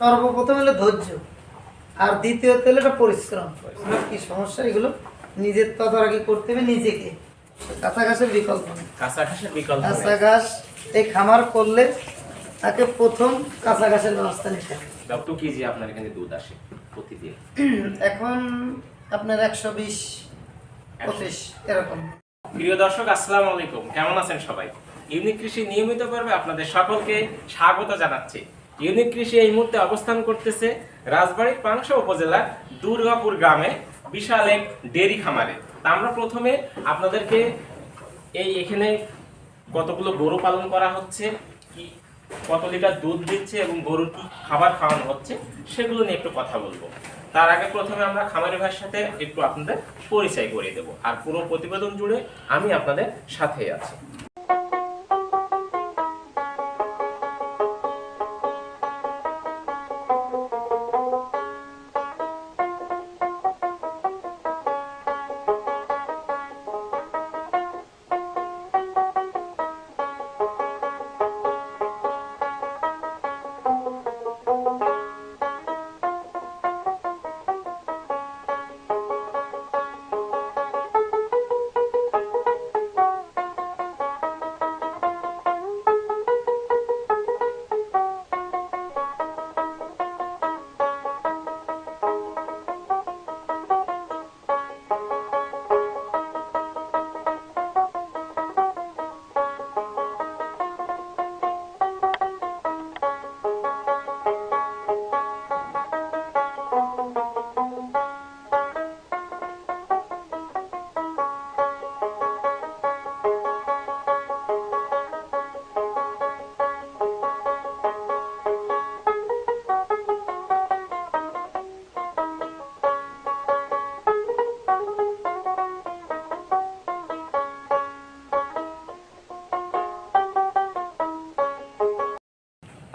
সর্বপ্রথম হলো ধৈর্য আর দ্বিতীয়ত হলো এটা পরিশ্রম। কি সমস্যা? এগুলো নিজের তদারকি করতে হবে নিজেকে। কাঁচা ঘাসের বিকল্প নেই। কাঁচা ঘাস এই খামার করলে তাকে প্রথম কাঁচা ঘাসের ব্যবস্থা নিতে হবে। কত কেজি আপনার এখানে দুধ আসে প্রতিদিন? এখন আপনার একশো বিশ পঁচিশ এরকম। প্রিয় দর্শক আসসালামু আলাইকুম। কেমন আছেন সবাই? ইউনিক কৃষি নিয়মিত পর্বে আপনাদের সকলকে স্বাগত জানাচ্ছি। ইউনিক কৃষি এই মুহূর্তে অবস্থান করতেছে রাজবাড়ীর পাংশা উপজেলার দুর্গাপুর গ্রামে বিশাল এক ডেরি খামারে। তা আমরা প্রথমে আপনাদেরকে এই এখানে কতগুলো গরু পালন করা হচ্ছে, কি কত লিটার দুধ দিচ্ছে এবং গরুর কি খাবার খাওয়ানো হচ্ছে সেগুলো নিয়ে একটু কথা বলব। তার আগে প্রথমে আমরা খামারি ভাইয়ের সাথে একটু আপনাদের পরিচয় করিয়ে দেবো। আর পুরো প্রতিবেদন জুড়ে আমি আপনাদের সাথেই আছি।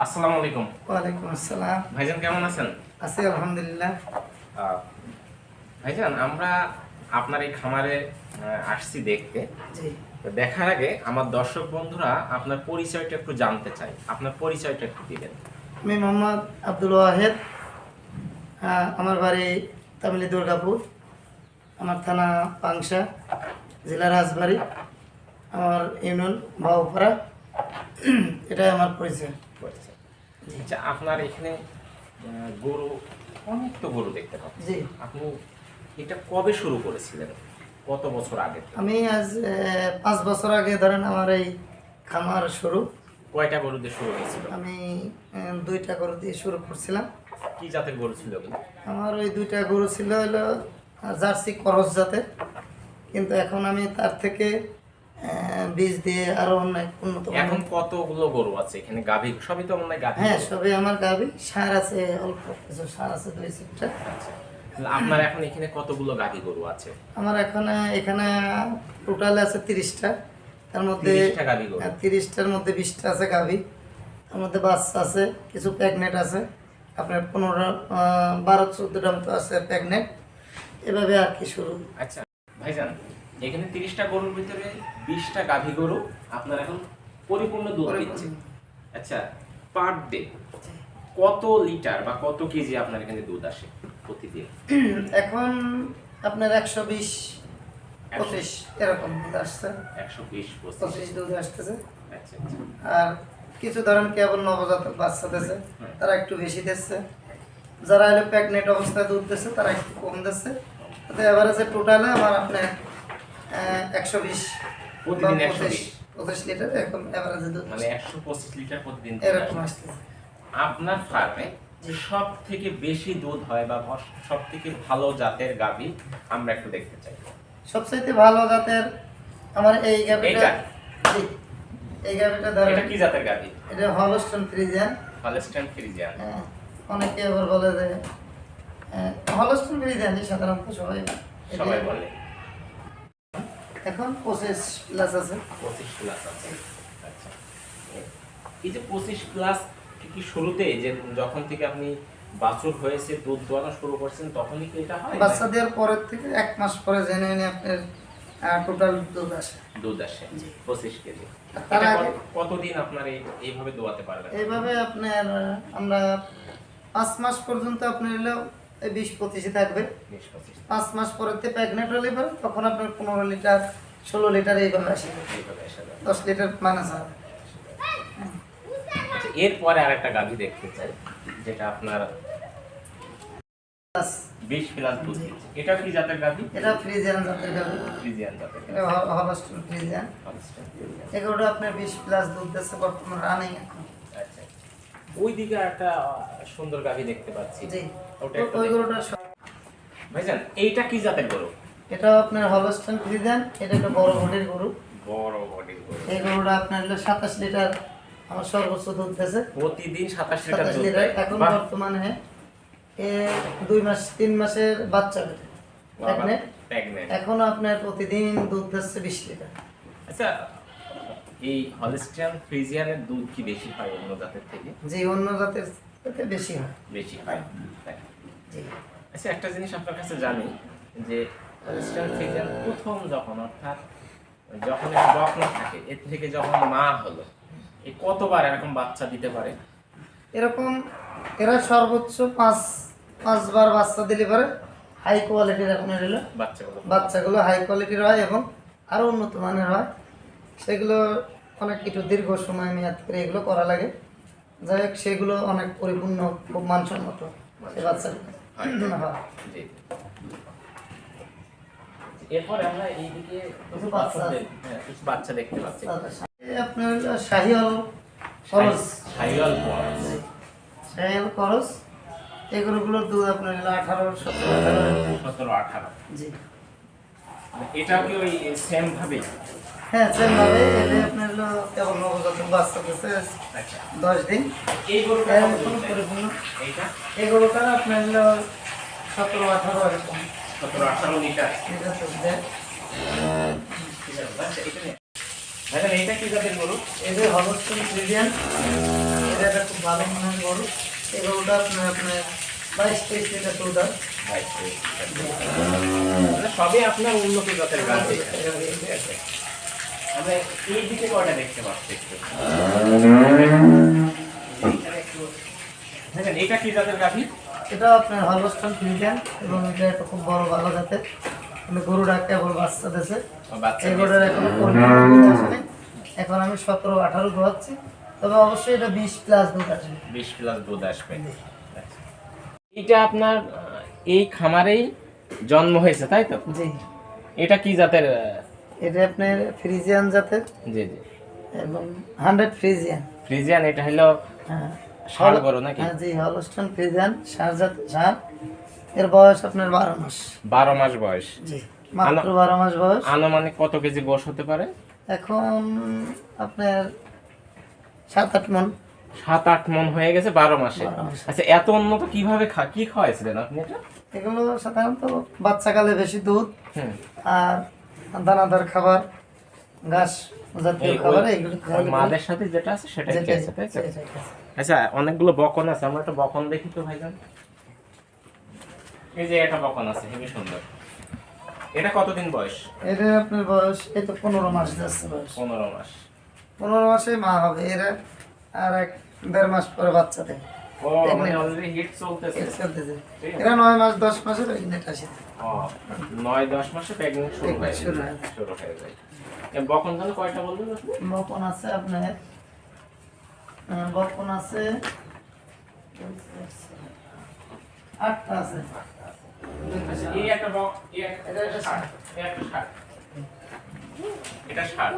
আসসালামু আলাইকুম। ওয়ালাইকুম আসসালাম। ভাইজান কেমন আছেন? আছি আলহামদুলিল্লাহ। ভাইজান আমরা আপনার এই খামারে আসছি দেখতে। দেখার আগে আমার দর্শক বন্ধুরা আপনার পরিচয়টা একটু জানতে চাই। আপনার পরিচয়টা একটু দিবেন। আমি মোহাম্মদ আব্দুল ওয়াহেদ। আমার বাড়ি তামিলি দুর্গাপুর। আমার থানা পাংশা জেলা রাজবাড়ি। আমার ইউনিয়ন বাবুপাড়া এটাই আমার পরিচয়। পরিচয়। আচ্ছা আপনার এখানে গরু অনেক তো গরু দেখতে পাচ্ছি। আপনি এটা কবে শুরু করেছিলেন? কত বছর আগে? আমি আজ পাঁচ বছর আগে ধরেন আমার এই খামার শুরু। কয়টা গরু দিয়ে শুরু হয়েছিল? আমি দুইটা গরু দিয়ে শুরু করছিলাম। কি জাতের গরু ছিল আমার ওই দুইটা গরু ছিল হলো জার্সি করস জাতের। কিন্তু এখন আমি তার থেকে বীজ দিয়ে আরও অনেক উন্নত এখন কতগুলো গরু আছে এখানে? গাভী সবই তো মনে গাভী হ্যাঁ সবই আমার গাবি সার আছে অল্প কিছু সার আছে দুই চারটা আচ্ছা। আপনার এখন এখানে কতগুলো গাভী গরু আছে? আমার এখানে এখানে টোটাল আছে তিরিশটা। তার মধ্যে 30টা গাভী গরু। হ্যাঁ, তিরিশটার মধ্যে বিশটা আছে গাভি। তার মধ্যে বাচ্চা আছে কিছু প্যাগনেট আছে। আপনার পনেরো বারো চোদ্দোটা মতো আছে প্যাগনেট এভাবে আর কি শুরু। আচ্ছা ভাইজান এখানে তিরিশটা গরুর ভিতরে বিশটা গাভী গরু আপনার এখন পরিপূর্ণ দুধ দিচ্ছে আচ্ছা পার ডে কত লিটার বা কত কেজি আপনার এখানে দুধ আসে প্রতিদিন? এখন আপনার একশো বিশ পঁচিশ এরকম দুধ আসছে। একশো বিশ পঁচিশ। দুধ আসতেছে। আচ্ছা আচ্ছা। আর কিছু ধরেন কেবল নবজাতক বাচ্চা দিচ্ছে তারা একটু বেশি দিচ্ছে। যারা হলো প্রেগনেন্ট অবস্থায় দুধ দিচ্ছে তারা একটু কম দিচ্ছে। তাতে এভারেজে টোটালে আমার আপনার একশো বিশ প্রতিদিন 120 পঁচিশ লিটার দুধ মানে একশো পঁচিশ লিটার প্রতিদিন এরকম আসে। আসতেছে আপনার ফার্মে সব থেকে বেশি দুধ হয় বা সব থেকে ভালো জাতের গাভী আমরা একটু দেখতে চাই। সবচাইতে ভালো জাতের আমার এই গাভিটা এই গাভিটা ধরেন এটা কি জাতের গাভী? এটা হলস্টন ফ্রিজিয়ান। Holstein Friesian. হ্যাঁ, অনেকে আবার বলে যে হলস্টন ফ্রিজিয়ান সাধারণত সবাই সবাই বলে। এখন পঁচিশ প্লাস আছে। পঁচিশ প্লাস আছে। আচ্ছা। এই যে পঁচিশ প্লাস কি শুরুতে যে যখন থেকে আপনি বাছুর হয়েছে দুধ দোয়ানো শুরু করছেন তখনই কি এটা হয়? বাচ্চা দেওয়ার পরের থেকে এক মাস পরে জেনে নিয়ে আপনার টোটাল দুধ আসে। দুধ আসে। পঁচিশ কেজি। তার কতদিন আপনার এই এইভাবে দোয়াতে পারবেন? এইভাবে আপনার আমরা পাঁচ মাস পর্যন্ত আপনার বিশ পঁচিশে থাকবে। পাঁচ মাস পরেতে প্রেগনেন্ট হলে পরে তখন আপনার পনেরো লিটার ষোলো লিটার এইভাবে আসে। এইভাবে এসে যাবে। দশ লিটার মাইনাস হবে আচ্ছা, এরপরে আরেকটা গাভী দেখতে চাই যেটা আপনার বিশ প্লাস দুধ এটা জাতের গাভী? এটা ফ্রিজিয়ান জাতের গাভি। ফ্রিজিয়ান জাতের এটা হলস্টন ফ্রিজিয়ান। এগুলো আপনার বিশ প্লাস দুধ দিচ্ছে বর্তমান রানিং এখন আচ্ছা। ওই দিকে একটা সুন্দর গাভী দেখতে পাচ্ছি। জি। একটা ওই গরুটা ভাইজান এইটা কি জাতের গরু? এটা আপনার হলস্টন ফ্রিজিয়ান এটা একটা বড় বডির গরু। বড় বডির গরু। এই গরুটা আপনার হলো সাতাশ লিটার আমার সর্বোচ্চ দুধ দিচ্ছে প্রতিদিন সাতাশ লিটার দুধ দেয়? এখন বর্তমানে এ দুই মাস তিন মাসের বাচ্চা পেটে বাবা, pregnant। pregnant। এখন আপনার প্রতিদিন দুধ দিচ্ছে বিশ লিটার। আচ্ছা এই হলিস্টিয়ান ফ্রিজিয়ানের দুধ কি বেশি হয় অন্য জাতের থেকে? যে অন্য জাতের থেকে বেশি হয়। বেশি হয়। আচ্ছা একটা জিনিস আপনার কাছে জানি যে ফ্রিজিয়ান প্রথম যখন অর্থাৎ যখন বকন থাকে এর থেকে যখন মা হলো এই কতবার এরকম বাচ্চা দিতে পারে? এরকম এরা সর্বোচ্চ পাঁচ পাঁচবার বাচ্চা দিলে পারে হাই কোয়ালিটির এখন হলো। বাচ্চাগুলো। বাচ্চাগুলো হাই কোয়ালিটির হয় এবং আরও উন্নত মানের হয়। সেগুলো অনেক একটু দীর্ঘ সময় মেয়াদ করে এগুলো করা লাগে। যাই হোক সেগুলো অনেক পরিপূর্ণ খুব মানসম্মত সে বাচ্চাগুলো। এরপরে আমরা এইদিকে কিছু বাচ্চা বাচ্চা দেখ- হ্যাঁ, বাচ্চা দেখতে পাচ্ছি। আপনার হলো শাহিওয়াল খরচ সাইওয়াল খরচ শাহিওয়াল খরচ এগুলোগুলোর দুধ আপনার আঠারো সতেরো আঠারো। সতেরো আঠারো। জি। এটাও কি ওই সেম ভাবে? হ্যাঁ সেম ভাবে। এটা আপনার হলো কেবল নবজাতক বাচ্চা দিচ্ছে আচ্ছা। দশ দিন। এই গরুটা? পরিপূর্ণ এইটা? আপনার হলো সতেরো আঠারো এরকম। সতেরো আঠারো লিটার। এটা এইটা কি জাতের গরু? যে হলস্টন ফ্রিজিয়ান এটা একটা খুব ভালো মানের গরু। এই গরুটা আপনার আপনার বাইশ তেইশ লিটার দুধ হয়। মানে সবই আপনার উন্নত জাতের গাছ আমরা এই দিকে কয়টা দেখতে পাচ্ছি একটু? এটা কি জাতের গাভী? এটা আপনার এবং এটা একটা খুব বড় ভালো জাতের। কিন্তু গরুটা কেবল বাচ্চা দিয়েছে। এই এখনও আমি সতেরো আঠারো তবে অবশ্যই এটা বিশ প্লাস দুধ আসবে। বিশ প্লাস দুধ আসবে। এটা আপনার এই খামারেই জন্ম হয়েছে তাই তো? জি। এটা কি জাতের এটা আপনার ফ্রিজিয়ান জাতের। জি জি। এবং হান্ড্রেড ফ্রিজিয়ান। ফ্রিজিয়ান এটা হলো হ্যাঁ। ষাঁড় গরু নাকি? হ্যাঁ জি হলস্টন ফ্রিজিয়ান সার জাত সার এর বয়স আপনার বারো মাস। বারো মাস বয়স। জি মাত্র বারো মাস বয়স। আনুমানিক কত কেজি গোশ হতে পারে? এখন আপনার সাত আট মন। সাত আট মন হয়ে গেছে বারো মাসে। আচ্ছা এত উন্নত কীভাবে খা কি খাওয়াইছিলেন আপনি এটা? এগুলো সাধারণত বাচ্চাকালে বেশি দুধ আর দানাদার খাবার ঘাস জাতীয় খাবার ওই- এইগুলো মাদের সাথে যেটা আছে সেটাই খেয়েছে তাই তো? আচ্ছা অনেকগুলো বকন আছে আমরা একটা বকন দেখি তো ভাইজান। এই যে এটা বকন আছে হেবি সুন্দর। এটা কতদিন বয়স? এটা আপনার বয়স এই তো পনেরো মাস যাচ্ছে বয়স। পনেরো মাস। পনেরো মাসে মা হবে এরা আর এক দেড় মাস পরে বাচ্চা মানে এর এরা নয় মাস দশ মাসে প্রেগনেন্ট আসে নয় দশ মাসে প্রেগনেন্ট শুরু হয়ে যায়। শুরু হয়ে যায়। বকন তাহলে কয়টা আপনি? আছে আপনার আহ, আছে আটটা আছে। এই একটা বক এটা একটা ষাট। এই একটা ষাট। এটা ষাট।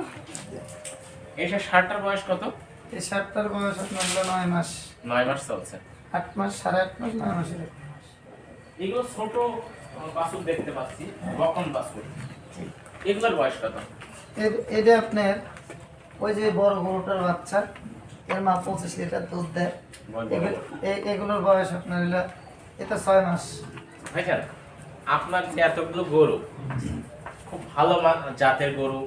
এই ষাটটার বয়স কত? এই ষাটটার বয়স আপনার হলো নয় মাস। নয় মাস চলছে। আট মাস সাড়ে আট মাস নয় মাসের এক মাস। এগুলো ছোট বাছুর দেখতে পাচ্ছি বকন বাছুর। এগুলোর বয়স কত? এটা আপনার ওই যে বড় গরুটার বাচ্চা এর মা পঁচিশ লিটার দুধ দেয়। এগুলোর বয়স আপনার হলো এটা ছয় মাস। ভাইজান আপনার যে এতগুলো গরু খুব ভালো মা- জাতের গরু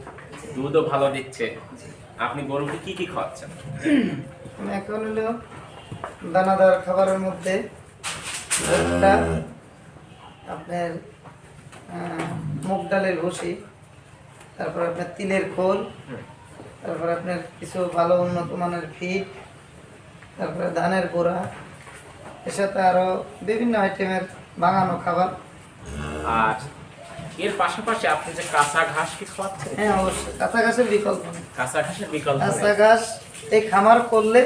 দুধও ভালো দিচ্ছে। আপনি গরুকে কি কি খাওয়াচ্ছেন? এখন হলো দানাদার খাবারের মধ্যে ভুট্টা আপনার মুগ ডালের ভুসি তারপর আপনার তিলের খোল। তারপর আপনার কিছু ভালো উন্নত মানের ফিড তারপরে ধানের গোড়া। এর সাথে আরও বিভিন্ন আইটেমের বাঙানো খাবার। আর এর পাশাপাশি আপনি যে কাঁচা ঘাস কি খাওয়াচ্ছেন? হ্যাঁ অবশ্যই। কাঁচা ঘাসের বিকল্প কাঁচা ঘাসের বিকল্প কাঁচা ঘাস এই খামার করলে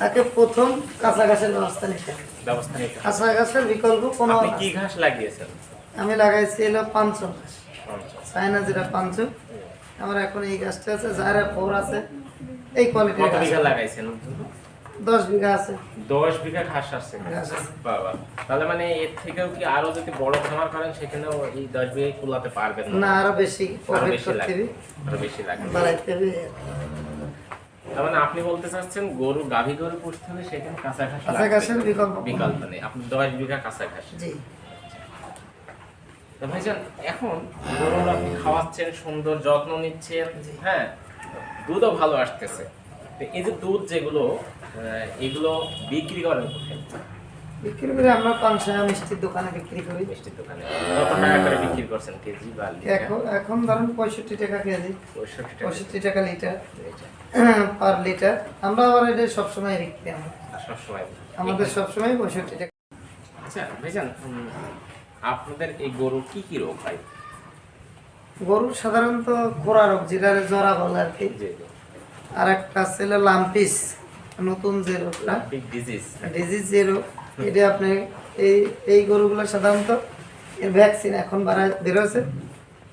তাকে প্রথম কাঁচা ঘাসের ব্যবস্থা নিতে ব্যবস্থা নিতে কাঁচা ঘাসের বিকল্প কোনো আপনি কি ঘাস লাগিয়েছেন? আমি লাগাইছি এলো পাঁচশো ঘাস। চায়না যেটা পাঁচশো আমার এখন এই গাছটা আছে যারা ফোর আছে এই কোয়ালিটির গাছ লাগাইছেন? দশ বিঘা আছে। দশ বিঘা ঘাস আছে। বাবা। তাহলে মানে এর থেকেও কি আরও যদি বড় খামার করেন সেখানেও এই দশ বিঘা কুলাতে পারবেন না? আরও বেশি আরও বেশি লাগবে। আরও বেশি লাগবে। বাড়াইতে হবে। তার মানে আপনি বলতে চাচ্ছেন গরু গাভী গরু পুষতে হলে সেখানে কাঁচা ঘাস কাঁচা। ঘাসের বিকল্প কোনো বিকল্প নেই। আপনি দশ বিঘা কাঁচা ঘাস। জি। ভাইজান এখন গরুর আপনি খাওয়াচ্ছেন সুন্দর যত্ন নিচ্ছেন? হ্যাঁ? দুধও ভালো আসতেছে। এই যে দুধ যেগুলো এগুলো বিক্রি করেন কোথায়? বিক্রি করে আমরা পাঁচশো মিষ্টির দোকানে বিক্রি করি। মিষ্টির দোকানে। কত টাকা করে বিক্রি করছেন কেজি বা এখন এখন ধরুন পঁয়ষট্টি টাকা কেজি। পঁয়ষট্টি টাকা। লিটার। Per litre. আমরা আবার এটা সবসময় বিক্রি আমরা সবসময় আমাদের সবসময় পঁয়ষট্টি টাকা। আচ্ছা ভাইজান আপনাদের এই গরু কি কি রোগ হয়? গরুর সাধারণত খোরা রোগ যেটা জরা বলে আর কি। যে আর একটা ছিল লাম্পিস। নতুন বিগ ডিজিজ রোগ এটা আপনি এই এই গরুগুলো সাধারণত এর ভ্যাকসিন এখন বাড়া বেরোছে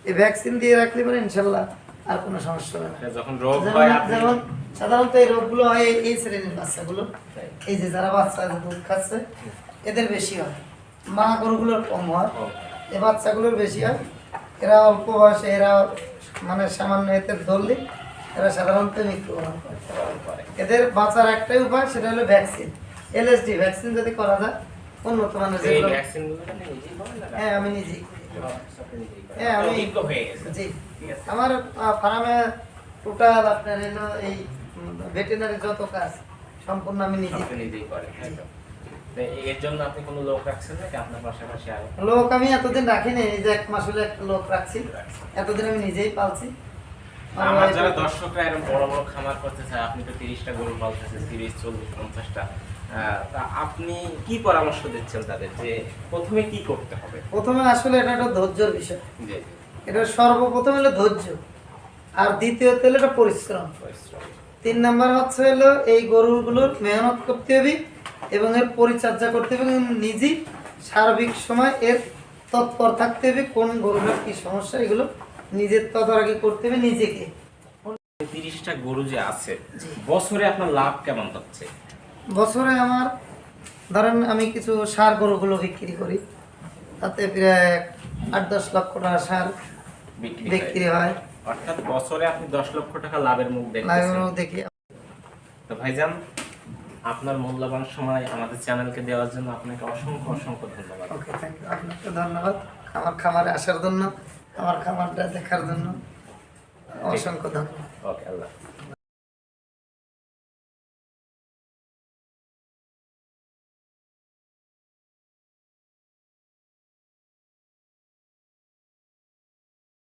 এই ভ্যাকসিন দিয়ে রাখলে পরে ইনশাল্লাহ আর কোনো সমস্যা হবে না। যখন রোগ হয় যেমন সাধারণত এই রোগগুলো হয় এই- শ্রেণির বাচ্চাগুলো। এই যে যারা বাচ্চা দুধ খাচ্ছে এদের বেশি হয়। মা গরুগুলোর কম হয়। এই বাচ্চাগুলোর বেশি হয়। এরা অল্প বয়সে এরা মানে সামান্য এতে ধরলে এরা সাধারণত মৃত্যুবরণ করে করে। এদের বাঁচার একটাই উপায় সেটা হলো ভ্যাকসিন এলএসডি ভ্যাকসিন যদি করা যায় উন্নত মানের? হ্যাঁ আমি নিজেই করি। হ্যাঁ, আমি-। জি আমার ফার্মে টোটাল আপনার এলো এই ভেটেনারি যত কাজ সম্পূর্ণ আমি নিজে নিজেই? তো এর জন্য আপনি কোনো লোক রাখছেন নাকি আপনার পাশাপাশি আরও লোক আমি এতদিন রাখিনি এই যে এক মাস হলে একটা লোক রাখছি এতদিন আমি নিজেই পালছি আমার যারা দর্শকরা এরকম বড় বড় খামার করতে চায় আপনি তো তিরিশটা গরু পালতেছেন তিরিশ চল্লিশ পঞ্চাশটা তা আপনি কি পরামর্শ দিচ্ছেন তাদের যে প্রথমে কি করতে হবে? প্রথমে আসলে এটা একটা ধৈর্যের বিষয়। এটা সর্বপ্রথম হলো ধৈর্য আর দ্বিতীয়ত হলো এটা পরিশ্রম। পরিশ্রম। তিন নাম্বার হচ্ছে হলো এই গরুগুলোর মেহনত করতে হবে এবং এর পরিচর্যা করতে হবে এবং নিজেই সার্বিক সময় এর তৎপর থাকতে হবে কোন গরুটার কি সমস্যা এগুলো নিজের তদারকি করতে হবে নিজেকে। তিরিশটা গরু যে আছে বছরে আপনার লাভ কেমন হচ্ছে? বছরে আমার ধরেন আমি কিছু সার গরুগুলো বিক্রি করি তাতে প্রায় আট দশ লক্ষ টাকা সার বিক্রি হয়? অর্থাৎ বছরে আপনি দশ লক্ষ টাকা লাভের মুখ দেখতেছেন। লাইভেও দেখি। তো ভাইজান আপনার মূল্যবান সময় আমাদের চ্যানেলকে দেওয়ার জন্য আপনাকে অসংখ্য অসংখ্য ধন্যবাদ। ওকে থ্যাংক ইউ আপনাকে ধন্যবাদ। আমার খামারে আসার জন্য। আমার খামারটা দেখার জন্য অসংখ্য ধন্যবাদ ওকে আল্লাহ।